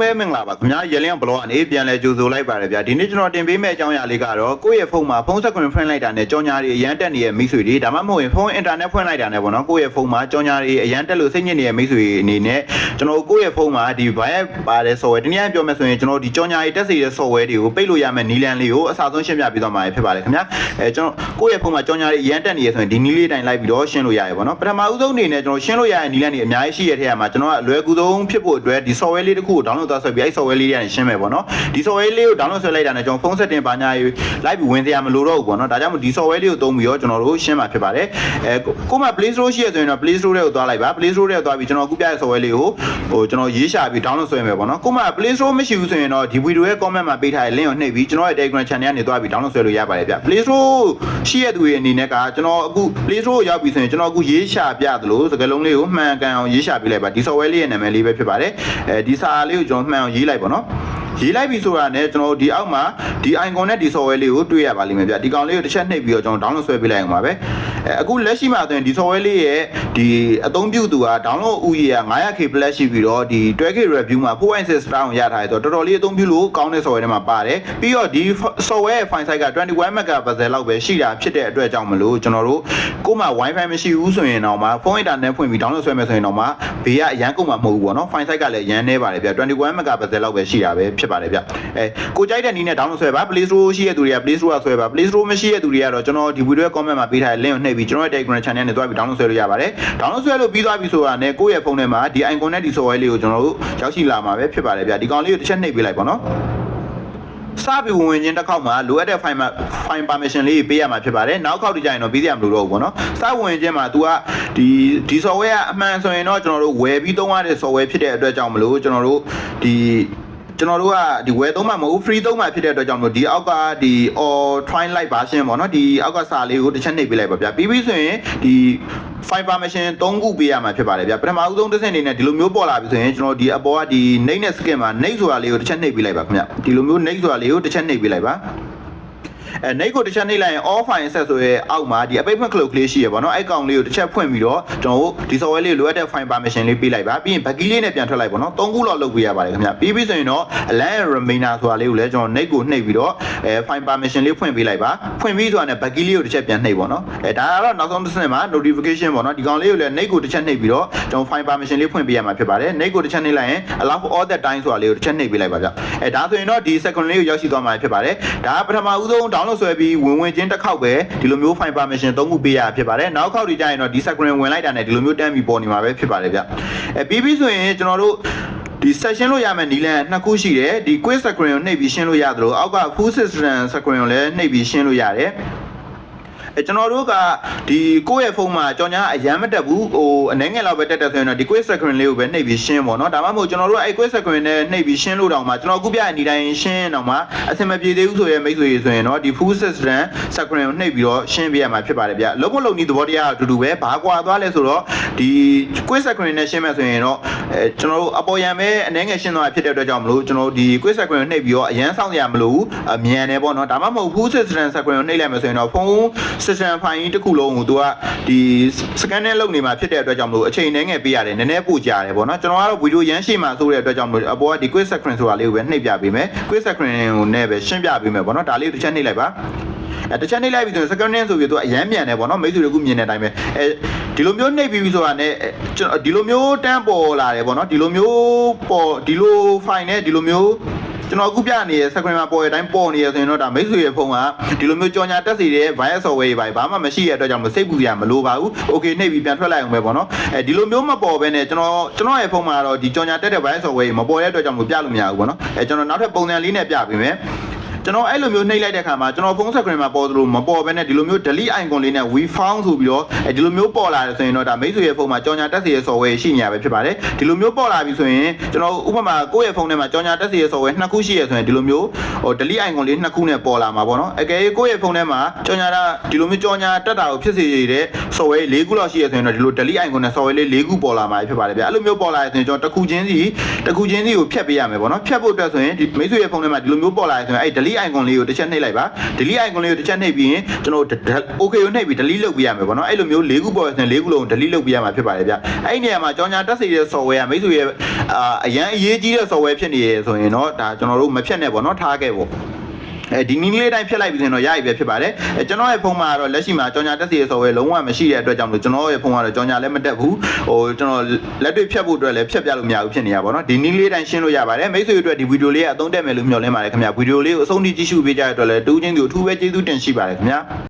မဲမင်္ဂလာပါခင်ဗျာရလင်းဘလော့အနေပြန်လဲကြိုဆိုလိုက်ပါတယ်ဗျာဒီနေ့ကျွန်တော်တင်ပေးမယ့်အကြောင်းအရာလေးကတော့ကိုယ့်ရဲ့ဖုန်းမှာဖုန်းဆက်ကွန်ဖွင့်လိုက်တာနဲ့ကြော်ညာတွေအရန်တက်နေတဲ့မိတ်ဆွေတွေဒါမှမဟုတ်ရင်ဖုန်းအင်တာနက်ဖွင့်လိုက်တာနဲ့ပေါ့နော်ကိုယ့်ရဲ့ဖုန်းမှာကြော်ညာတွေအရန်တက်လို့စိတ်ညစ်နေတဲ့မိတ်ဆွေအနေနဲ့ကျွန်တော်ကိုယ့်ရဲ့ဖုန်းမှာဒီ virus ပါတဲ့ software ဒီနေ့ပြောမယ်ဆိုရင်ကျွန်တော်ဒီကြော်ညာတွေတက်စေတဲ့ software တွေကိုပိတ်လို့ရမယ့်နီလန်လေးကိုအစားဆုံးရှင်းပြပေးသွားမှာဖြစ်ပါတယ်ခင်ဗျာအဲကျွန်တော်ကိုယ့်ရဲ့ဖုန်းမှာကြော်ညာတွေအရန်တက်နေရဆိုရင်ဒီနီးလေးတိုင်းလိုက်ပြီးတော့ရှင်းလို့ရတယ်ပေါ့နော်ပထမဦးဆုံးအနေနဲ့ကျွန်တော်ရှင်းလို့ရတဲ့နီလန်တွေအများကြီးရှိရတဲ့ထဲမှာကျွန်တော်ကအလွယ်ကူဆုံးဖြစ်ဖို့အတွက်ဒီ software လေးတစ်ခုကို download သွားဆွဲပြီးအဲ့ software လေးတွေကနေရှင်းမယ်ပေါ့နော်ဒီ software လေးကို download ဆွဲလိုက်တာနဲ့ကျွန်တော်ဖုန်း setting ဘာညာရေးလိုက်ပြီးဝင်စရာမလိုတော့ဘူးပေါ့နော်ဒါကြောင့်မို့ဒီ software လေးကိုသုံးပြီးတော့ကျွန်တော်တို့ရှင်းမှာဖြစ်ပါတယ်အဲကိုမှ Play Store ရှိရဆိုရင်တော့ Play Store ထဲကိုသွားလိုက်ပါ Play Store ထဲကိုသွားပြီးကျွန်တော်အခုပြတဲ့ software လေးကိုဟိုကျွန်တော်ရေးရှာပြီး download ဆွဲမယ်ပေါ့နော်ကိုမှ Play Store မရှိဘူးဆိုရင်တော့ဒီ video ရဲ့ comment မှာပေးထားတဲ့ link ကိုနှိပ်ပြီးကျွန်တော်ရဲ့ Telegram channel ကနေသွားပြီး download ဆွဲလို့ရပါတယ်ဗျ Play Store ရှိရသူရဲ့အနေနဲ့ကကျွန်တော်အခု Play Store ကိုရောက်ပြီဆိုရင်ကျွန်တော်အခုရေးရှာပြသလိုစကားလုံးလေးကိုမှန်ကန်အောင်ရေးရှာပြလိုက်ပါဒီ software လေးရဲ့နာမည်လေးပဲဖြစ်ပါတယ်အဲဒီစာလေးကိုကျွန်တော်မှန်အောင်ရေးလိုက်ပါနော်ရေးလိုက်ပြီဆိုတာနဲ့ကျွန်တော်တို့ဒီအောက်မှာဒီ icon နဲ့ဒီ software လေးကိုတွေ့ရပါလိမ့်မယ်ဗျဒီကောင်လေးကိုတစ်ချက်နှိပ်ပြီးတော့ကျွန်တော် download ဆွဲပေးလိုက်အောင်ပါပဲ အဲအခုလက်ရှိမှာဆိုရင်ဒီ software လေးရဲ့ဒီအသုံးပြုသူက download ဥယျာ 900k plus ရှိပြီးတော့ဒီ 12k review မှာ4.6 star ကိုရထားတယ်ဆိုတော့တော်တော်လေးအသုံးပြုလို့ကောင်းတဲ့ software တွေမှာပါတယ်ပြီးတော့ဒီ software ရဲ့ file size က21 megapixel လောက်ပဲရှိတာဖြစ်တဲ့အတွက်ကြောင့်မလို့ကျွန်တော်တို့ကိုမှ wifi မရှိဘူးဆိုရင်တော့မှဖုန်း internet ဖွင့်ပြီး download ဆွဲမယ်ဆိုရင်တော့မှဘေးကအရန်ကုန်မှာမဟုတ်ဘူးပေါ့နော် file size ကလည်းအရန်နေပါတယ်ဗျ21 megapixel လောက်ပဲရှိတာပဲဖြစ်ပါတယ်ဗျအဲကိုကြိုက်တဲ့နည်းနဲ့ download ဆွဲပါ Play Store ရှိတဲ့သူတွေက Play Store ကဆွဲပါ Play Store မရှိတဲ့သူတွေကတော့ကျွန်တော်ဒီ video ရဲ့ comment မှာပေးထားတဲ့ link ကိုနှိပ်ပြီးကျွန်တော်ရဲ့ Telegram channel နဲ့တွားပြီး download ဆွဲလို့ရပါတယ် download ဆွဲလို့ပြီးသွားပြီဆိုတာနဲ့ကိုယ့်ရဲ့ဖုန်းထဲမှာဒီ icon နဲ့ဒီ software လေးကိုကျွန်တော်တို့ရောက်ရှိလာမှာပဲဖြစ်ပါတယ်ဗျဒီကောင်လေးကိုတစ်ချက်နှိပ်ပေးလိုက်ပါနော်စပြီးဝင်ဝင်ချင်းတစ်ခေါက်မှာလိုအပ်တဲ့ file မှာ file permission လေးပေးရမှာဖြစ်ပါတယ်နောက်ခေါက်ဒီကြရင်တော့ပေးရမလို့တော့ဘူးပေါ့နော်စဝင်ချင်းမှာ तू ကဒီဒီ software ကအမှန်ဆိုရင်တော့ကျွန်တော်တို့ဝယ်ပြီးသုံးရတဲ့ software ဖြစ်တဲ့အတွက်ကြောင့်မလို့ကျွန်တော်တို့ဒီ ကျွန်တော်တို့ကဒီဝယ်သုံးမှမဟုတ် free သုံးမှဖြစ်တဲ့အတွက်ကြောင့်မလို့ဒီအောက်ကဒီ or try light version ပေါ့နော်ဒီအောက်ကစာလေးကိုတစ်ချက်နှိပ်ပေးလိုက်ပါဗျာပြီးပြီဆိုရင်ဒီ file permission 3ခုပေးရမှာဖြစ်ပါတယ်ဗျာပထမဦးဆုံးတစ်ဆင့်အနေနဲ့ဒီလိုမျိုးပေါ်လာပြီဆိုရင်ကျွန်တော်ဒီအပေါ်ကဒီ name နဲ့ skin မှာ name ဆိုတာလေးကိုတစ်ချက်နှိပ်ပေးလိုက်ပါခင်ဗျဒီလိုမျိုး name ဆိုတာလေးကိုတစ်ချက်နှိပ်ပေးလိုက်ပါ အဲနေကိုတစ်ချက်နှိပ်လိုက်ရင် all file access ဆိုရဲအောက်မှာဒီ application cloud ကလေးရှိရပါတော့အဲ့ကောင်လေးကိုတစ်ချက်ဖွင့်ပြီးတော့ကျွန်တော်တို့ဒီ software လေးလိုအပ်တဲ့ file permission လေးပေးလိုက်ပါပြီးရင် buggy လေးနဲ့ပြန်ထွက်လိုက်ပါတော့၃ခုလောက်လုပ်ပေးရပါတယ်ခင်ဗျပြီးပြီဆိုရင်တော့ align remainder ဆိုတာလေးကိုလည်းကျွန်တော်နေကိုနှိပ်ပြီးတော့အဲ file permission လေးဖွင့်ပေးလိုက်ပါဖွင့်ပြီးဆိုတာနဲ့ buggy လေးကိုတစ်ချက်ပြန်နှိပ်ပါတော့အဲဒါကတော့နောက်ဆုံးတစ်ဆင့်မှာ notification ပေါ့နော်ဒီကောင်လေးကိုလည်းနေကိုတစ်ချက်နှိပ်ပြီးတော့ ကျွန်တော် file permission လေးဖွင့်ပေးရမှာဖြစ်ပါတယ်နေကိုတစ်ချက်နှိပ်လိုက်ရင် allow for all that time ဆိုတာလေးကိုတစ်ချက်နှိပ်ပေးလိုက်ပါဗျအဲဒါဆိုရင်တော့ဒီ second လေးကိုရောက်ရှိသွားမှာဖြစ်ပါတယ်ဒါကပထမဦးဆုံး download ဆွဲပြီးဝင်ဝင်ချင်းတစ်ခေါက်ပဲဒီလိုမျိုး file permission သုံးခုပေးရဖြစ်ပါတယ်နောက်ခေါက်ဒီကြရင်တော့ဒီ second ဝင်လိုက်တာနဲ့ဒီလိုမျိုးတန်းပြီးပေါ်နေမှာပဲဖြစ်ပါတယ်ဗျအဲပြီးပြီဆိုရင်ကျွန်တော်တို့ဒီ session လို့ရမယ်နီလန်နှစ်ခုရှိတယ်ဒီ quiz screen ကိုနှိပ်ပြီးရှင်းလို့ရသလိုအောက်က full system screen ကိုလည်းနှိပ်ပြီးရှင်းလို့ရတယ် အဲကျွန်တော်တို့ကဒီကိုယ့်ရဲ့ဖုန်းမှာကြော်ညာအရန်မတက်ဘူးဟိုအနေငယ်လောက်ပဲတက်တက်ဆိုရင်တော့ဒီ quiz screen လေးကိုပဲနှိပ်ပြီးရှင်းပေါ့နော်ဒါမှမဟုတ်ကျွန်တော်တို့အဲ့ quiz screen နဲ့နှိပ်ပြီးရှင်းလို့တောင်မှကျွန်တော်အခုပြတဲ့ဒီတိုင်းရှင်းတော့မှအဆင်မပြေသေးဘူးဆိုရင်မိတ်ဆွေဆိုရင်တော့ဒီ full system screen ကိုနှိပ်ပြီးတော့ရှင်းပြရမှာဖြစ်ပါတယ်ဗျလုံးဝလုံးဒီသဘောတရားအတူတူပဲဘာကွာသွားလဲဆိုတော့ဒီ quiz screen နဲ့ရှင်းမယ်ဆိုရင်တော့အဲကျွန်တော်တို့အပေါ်ရန်ပဲအနေငယ်ရှင်းသွားဖြစ်တဲ့အတွက်ကြောင့်မလို့ကျွန်တော်တို့ဒီ quiz screen ကိုနှိပ်ပြီးတော့အရန်ဆောင်ရမလို့အမြန်တယ်ပေါ့နော်ဒါမှမဟုတ် full system screen ကိုနှိပ်လိုက်မယ်ဆိုရင်တော့ဖုန်း system file ကြီးတစ်ခုလုံးကိုသူကဒီ scan နဲ့လုပ်နေမှာဖြစ်တဲ့အတွက်ကြောင့်မလို့အချိန်နဲ့ငယ်ပေးရတယ်နည်းနည်းပိုကြရတယ်ပေါ့နော်ကျွန်တော်ကတော့ဗီဒီယိုရမ်းရှင်းမှာဆိုတဲ့အတွက်ကြောင့်မလို့အပေါ်ကဒီ quiz screen ဆိုတာလေးကိုပဲနှိပ်ပြပေးမယ် quiz screen ကိုနဲ့ပဲရှင်းပြပေးမယ်ပေါ့နော်ဒါလေးကိုတစ်ချက်နှိပ်လိုက်ပါအဲတစ်ချက်နှိပ်လိုက်ပြီဆိုရင် second hand ဆိုပြီးတော့အရန်မြန်တယ်ပေါ့နော်မိတ်ဆွေတို့ကမြင်တဲ့အတိုင်းပဲအဲဒီလိုမျိုးနှိပ်ပြီးပြီဆိုတာနဲ့ကျွန်တော်ဒီလိုမျိုးတန်းပေါ်လာတယ်ပေါ့နော်ဒီလိုမျိုးပေါ်ဒီလို file နဲ့ဒီလိုမျိုး ကျွန်တော်အခုပြနေတဲ့ screen မှာပေါ်တဲ့အတိုင်းပေါ်နေရဆိုရင်တော့ဒါမိတ်ဆွေရဲ့ဖုန်းကဒီလိုမျိုးကြော်ညာတက်စီတဲ့ virus software တွေဘာမှမရှိတဲ့အတွက်ကြောင့်မစိတ်ပူစရာမလိုပါဘူး okay နှိပ်ပြီးပြန်ထွက်လိုက်အောင်ပဲပေါ့နော်အဲဒီလိုမျိုးမပေါ်ဘဲနဲ့ကျွန်တော်ကျွန်တော်ရဲ့ဖုန်းမှာတော့ဒီကြော်ညာတက်တဲ့ virus software တွေမပေါ်တဲ့အတွက်ကြောင့်မပြလို့မရဘူးပေါ့နော်အဲကျွန်တော်နောက်ထပ်ပုံစံလေးနဲ့ပြပေးမယ် ကျွန်တော်အဲ့လိုမျိုးနှိပ်လိုက်တဲ့ခါမှာကျွန်တော်ဖုန်း screen မှာပေါ်သလိုမပေါ်ဘဲနဲ့ဒီလိုမျိုး delete icon လေးနဲ့ we found ဆိုပြီးတော့အဲဒီလိုမျိုးပေါ်လာတယ်ဆိုရင်တော့ဒါမိတ်ဆွေရဲ့ဖုန်းမှာကြော်ညာတက်စီရဲ့ software ရှိနေရပဲဖြစ်ပါတယ်ဒီလိုမျိုးပေါ်လာပြီဆိုရင်ကျွန်တော်ဥပမာကိုယ့်ရဲ့ဖုန်းထဲမှာကြော်ညာတက်စီရဲ့ software နှစ်ခုရှိရဆိုရင်ဒီလိုမျိုးဟို delete icon လေးနှစ်ခုနဲ့ပေါ်လာမှာပေါ့နော်အကယ်၍ကိုယ့်ရဲ့ဖုန်းထဲမှာကြော်ညာတာဒီလိုမျိုးကြော်ညာတက်တာကိုဖြစ်စေတဲ့ software ၄ခုလောက်ရှိရဆိုရင်တော့ဒီလို delete icon နဲ့ software လေး၄ခုပေါ်လာမှာဖြစ်ပါတယ်ဗျအဲ့လိုမျိုးပေါ်လာရဆိုရင်ကျွန်တော်တစ်ခုချင်းစီတစ်ခုချင်းစီကိုဖြတ်ပေးရမယ်ပေါ့နော်ဖြတ်ဖို့အတွက်ဆိုရင်ဒီမိတ်ဆွေရဲ့ဖုန်းထဲမှာဒီလိုမျိုးပေါ်လာရဆိုရင်အဲ့ delete delete icon လေးကိုတစ်ချက်နှိပ်လိုက်ပါ delete icon လေးကိုတစ်ချက်နှိပ်ပြီးရင်ကျွန်တော် okay ကိုနှိပ်ပြီး delete လုပ်ပြရမယ်ပေါ့နော်အဲ့လိုမျိုး၄ခုပေါ်ဆိုရင်၄ခုလုံး delete လုပ်ပြရမှာဖြစ်ပါတယ်ဗျအဲ့ဒီနေရာမှာကြောင်ညာတက်စီတဲ့ software ကမိတ်ဆွေရဲ့အာအရန်အရေးကြီးတဲ့ software ဖြစ်နေရဆိုရင်တော့ဒါကျွန်တော်တို့မဖြတ်နဲ့ပေါ့နော်ထားခဲ့ပေါ့ အဲဒီနည်းလေးတိုင်းဖြတ်လိုက်ပြီးရင်တော့ရပြီပဲဖြစ်ပါတယ်အဲကျွန်တော်ရဲ့ဖုန်းမှာကတော့လက်ရှိမှာကြောင်ညာတက်စီရဲ့ software လုံးဝမရှိတဲ့အတွက်ကြောင့်မလို့ကျွန်တော်ရဲ့ဖုန်းကတော့ကြောင်ညာလည်းမတက်ဘူးဟိုကျွန်တော်လက်တွေ့ဖြတ်ဖို့အတွက်လည်းဖြတ်ပြလို့မရဘူးဖြစ်နေရပါတော့ဒီနည်းလေးတိုင်းရှင်းလို့ရပါတယ်မိတ်ဆွေတို့အတွက်ဒီဗီဒီယိုလေးကအသုံးတက်မယ်လို့မျှော်လင့်ပါတယ်ခင်ဗျာဗီဒီယိုလေးကိုအဆုံးထိကြည့်ရှုပေးကြတဲ့အတွက်လည်းတူးချင်းစီကိုအထူးပဲကျေးဇူးတင်ရှိပါတယ်ခင်ဗျာ